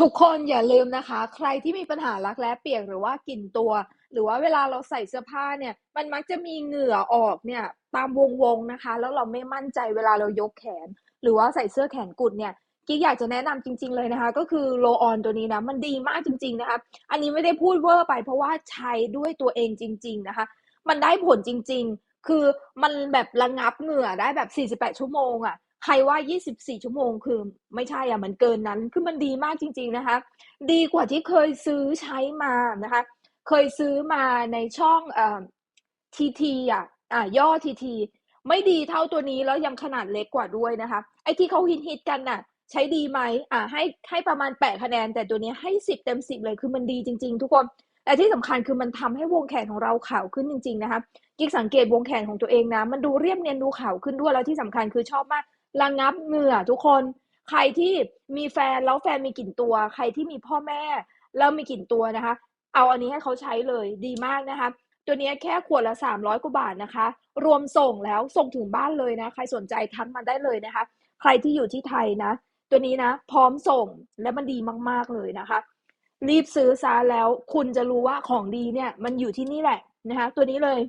ทุกคนอย่าลืมนะคะ ใครที่มีปัญหารักแร้เปียกหรือว่ากลิ่นตัว หรือว่าเวลาเราใส่เสื้อผ้าเนี่ย มันมักจะมีเหงื่อออกเนี่ยตามวงๆนะคะ แล้วเราไม่มั่นใจเวลาเรายกแขน หรือว่าใส่เสื้อแขนกุดเนี่ยกิ๊กอยากจะแนะนำจริง ๆเลยนะคะ ก็คือโลออนตัวนี้นะมันดีมากจริง ๆนะคะ อันนี้ไม่ได้พูดเวอร์ไปเพราะว่าใช้ด้วยตัวเองจริง ๆนะคะ มันได้ผลจริง ๆ คือมันแบบระงับเหงื่อได้แบบ 48 ชั่วโมงอะ ใครว่า 24 ชั่วโมงคือไม่ใช่อะมันเกินนั้น คือมันดีมากจริง ๆนะคะ ดีกว่าที่เคยซื้อใช้มานะคะ เคยซื้อมาในช่องเอ่อทีทีอะอะย่อทีทีไม่ดีเท่าตัวนี้แล้วยังขนาดเล็กกว่าด้วยนะคะ ไอ้ที่เขาฮิตฮิตกันน่ะ ใช้ดีไหมอะให้ให้ประมาณ8คะแนน แต่ตัวนี้ให้10เต็ม10เลยคือมันดีจริง ๆ ทุกคนแต่ที่สำคัญคือมันทำให้วงแขนของเราขาวขึ้นจริง ๆ นะคะกิ๊กสังเกตวงแขนของตัวเองนะ มันดูเรียบเนียนดูขาวขึ้นด้วยแล้วที่สำคัญคือชอบมาก ระงับเหงื่อทุกคน ใครที่มีแฟนแล้วแฟนมีกลิ่นตัว ใครที่มีพ่อแม่แล้วมีกลิ่นตัวนะคะ เอาอันนี้ให้เขาใช้เลยดีมากนะคะ ตัวนี้แค่ขวดละ 300 กว่าบาทนะคะ รวมส่งแล้วส่งถึงบ้านเลยนะ ใครสนใจทักมาได้เลยนะคะ ใครที่อยู่ที่ไทยนะ ตัวนี้นะ พร้อมส่งและมันดีมากๆเลยนะคะ รีบซื้อซะแล้วคุณจะรู้ว่าของดีเนี่ย มันอยู่ที่นี่แหละนะคะ ตัวนี้เลย